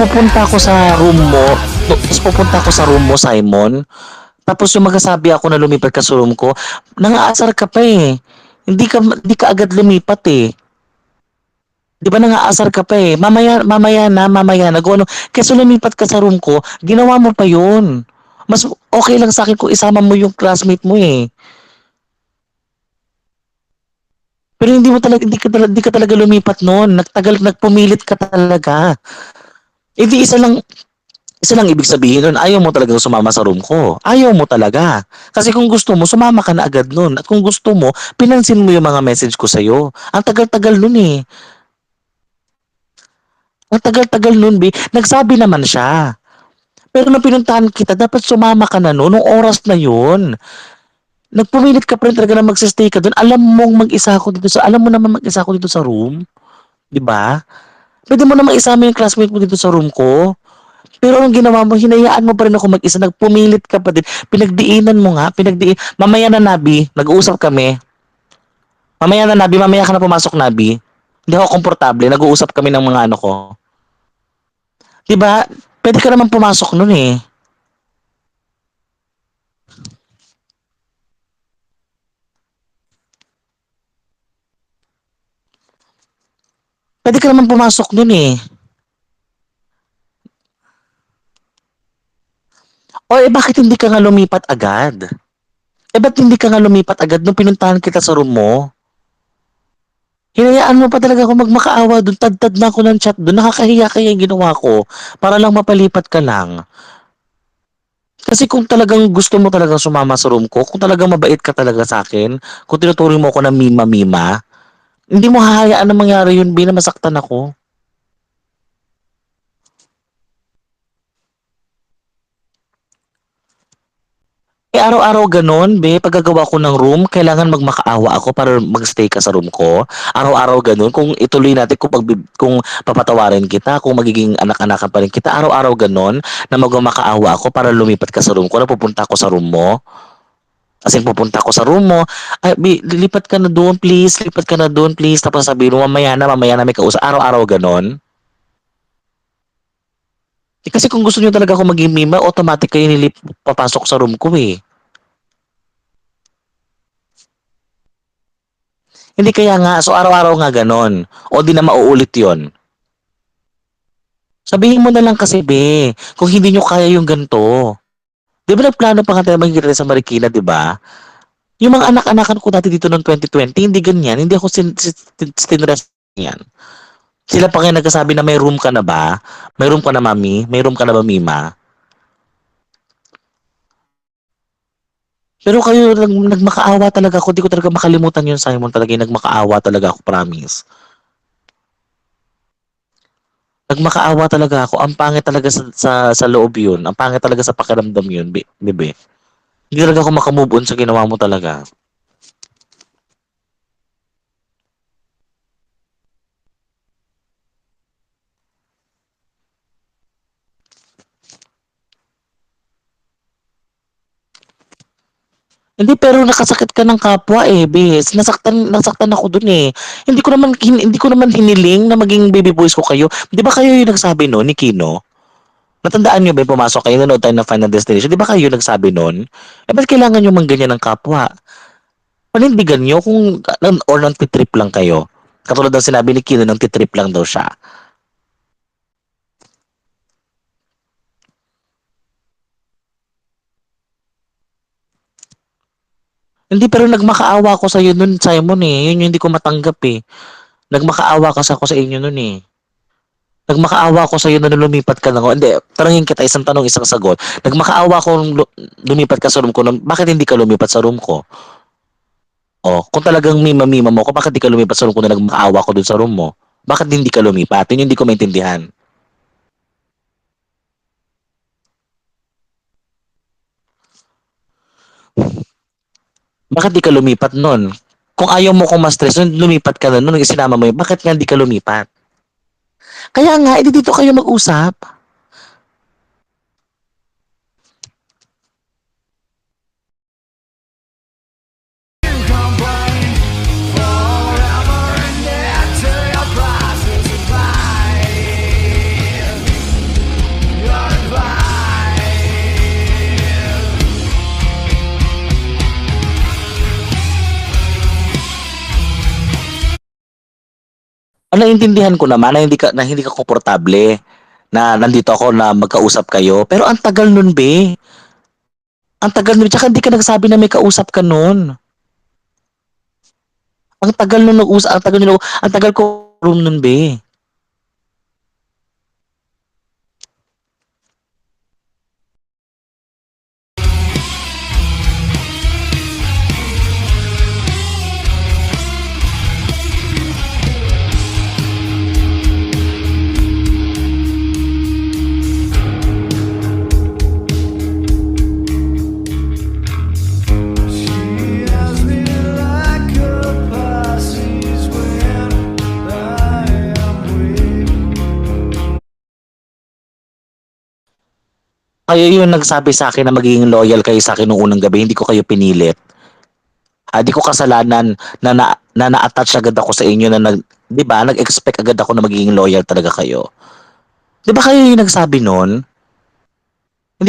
pupunta ako sa room mo, tapos pupunta ako sa room mo, Simon. Tapos yung magsasabi ako na lumipat ka sa room ko, nangaasar ka pa eh. Hindi ka, hindi ka agad lumipat eh. Di ba nangaasar ka pa eh. Mamaya, mamaya na, mamaya na. Kung ano, kesa lumipat ka sa room ko, ginawa mo pa yun. Mas okay lang sa akin kung isama mo yung classmate mo eh. Pero hindi mo talaga, hindi ka talaga, hindi ka talaga lumipat noon. Nagtagal, nagpumilit ka talaga. Eh di isa lang, isa lang ibig sabihin nun, ayaw mo talaga sumama sa room ko. Ayaw mo talaga. Kasi kung gusto mo, sumama ka na agad nun. At kung gusto mo, pinansin mo yung mga message ko sa'yo. Ang tagal-tagal nun eh. Ang tagal-tagal nun, Bi. Nagsabi naman siya. Pero nung pinuntahan kita, dapat sumama ka na noon. Nung oras na yun. Nagpumilit ka pa rin talaga na magsistay ka doon. Alam mong mag-isa ako dito sa, alam mo naman mag-isa ako dito sa room. 'Di ba? Pwede mo naman isama yung classmate mo dito sa room ko. Pero ang ginawa mo, hinayaan mo pa rin ako mag-isa. Nagpumilit ka pa din. Pinagdiinan mo nga. Pinagdiin. Mamaya na, Nabi. Nag-uusap kami. Mamaya na, Nabi. Mamaya ka na pumasok, Nabi. Hindi ako komportable. Nag-uusap kami ng mga ano ko. Diba? Pwede ka naman pumasok nun eh. Pwede ka naman pumasok nun eh. O eh bakit hindi ka nga lumipat agad? Eh ba't hindi ka nga lumipat agad nung pinuntahan kita sa room mo? Hinayaan mo pa talaga ako magmakaawa doon. Tad-tad na ako ng chat doon. Nakakahiya kaya yung ginawa ko. Para lang mapalipat ka lang. Kasi kung talagang gusto mo talagang sumama sa room ko, kung talagang mabait ka talaga sa akin, kung tinuturing mo ako ng mima-mima, hindi mo hahayaan na mangyari yun, Bi, na masaktan ako. Eh, araw-araw ganun, be. Paggagawa ko ng room, kailangan magmakaawa ako para magstay ka sa room ko. Araw-araw ganun. Kung ituloy natin, kung, pagbib- kung papatawarin kita, kung magiging anak-anakan pa rin kita, araw-araw ganun na magmakaawa ako para lumipat ka sa room ko, na pupunta ako sa room mo. Kasi pupunta ako sa room mo, ay, lipat ka na doon, please. Lipat ka na doon, please. Tapos sabihin mo, mamaya na, mamaya na may kausap. Araw-araw ganun. Eh, kasi kung gusto niyo talaga ako maging mima, automatic kayo nilip papasok sa room ko eh. Hindi kaya nga, so araw-araw nga ganon. O di na mauulit yon. Sabihin mo na lang kasi, be, kung hindi nyo kaya yung ganito. Di ba nagplano pa nga tayo magkikita sa Marikina, di ba? Yung mga anak-anakan ko dati dito noong 2020, hindi ganyan. Hindi ako sin, sin, yan. Sila pa kayo nagsasabi na may room ka na ba? May room ka na, mami? May room ka na ba, Mima? Pero kayo, nag, nagmakaawa talaga ako. Di ko talaga makalimutan yun, Simon. Talaga yung nagmakaawa talaga ako, promise. Nagmakaawa talaga ako. Ang pangit talaga sa, sa, sa loob yun. Ang pangit talaga sa pakiramdam yun, bi- bibi. Hindi talaga ako makamove on sa ginawa mo talaga. Hindi pero nakasakit ka ng kapwa eh, bis. Nasaktan nasaktan ako dun eh. Hindi ko naman hin- hindi ko naman hiniling na maging baby boys ko kayo. 'Di ba kayo yung nagsabi no ni Kino? Natandaan niyo ba pumasok kayo nanood tayo ng Final Destination? 'Di ba kayo nagsabi noon? Eh ba't kailangan niyo mangganyan ng kapwa? Panindigan niyo kung or nang titrip lang kayo. Katulad ng sinabi ni Kino nang titrip lang daw siya. Hindi pero nagmakaawa ako sa iyo noon, Simon eh. Yun yung hindi ko matanggap eh. Nagmakaawa kasi ako sa inyo noon eh. Nagmakaawa ako sa iyo na lumipat ka lang. Hindi, tanongin kita isang tanong, isang sagot. Nagmakaawa lu- lumipat ka sa room ko. Bakit hindi ka lumipat sa room ko? Oh, kung talagang mima-mima mo ko, bakit hindi ka lumipat sa room ko na nagmakaawa ko dun sa room mo? Bakit hindi ka lumipat? Yun yung hindi ko maintindihan. Bakit di ka lumipat nun? Kung ayaw mo kong ma-stress, lumipat ka na nun, isinama mo yun, bakit nga di ka lumipat? Kaya nga, edi dito kayo mag-usap. Ah, naiintindihan ko naman na hindi ka na hindi ka komportable na nandito ako na magkausap kayo, pero ang tagal nun be. Ang tagal nun, tsaka hindi ka nagsabi na may kausap ka nun. Ang tagal nun nag-usap, ang tagal nyo, ang tagal ko room nun be. Kayo yung nagsabi sa akin na magiging loyal kayo sa akin nung unang gabi, hindi ko kayo pinilit. Ah, di ko kasalanan na, na, na na-attach agad ako sa inyo na nag, di ba, nag-expect agad ako na magiging loyal talaga kayo. Di ba kayo yung nagsabi nun?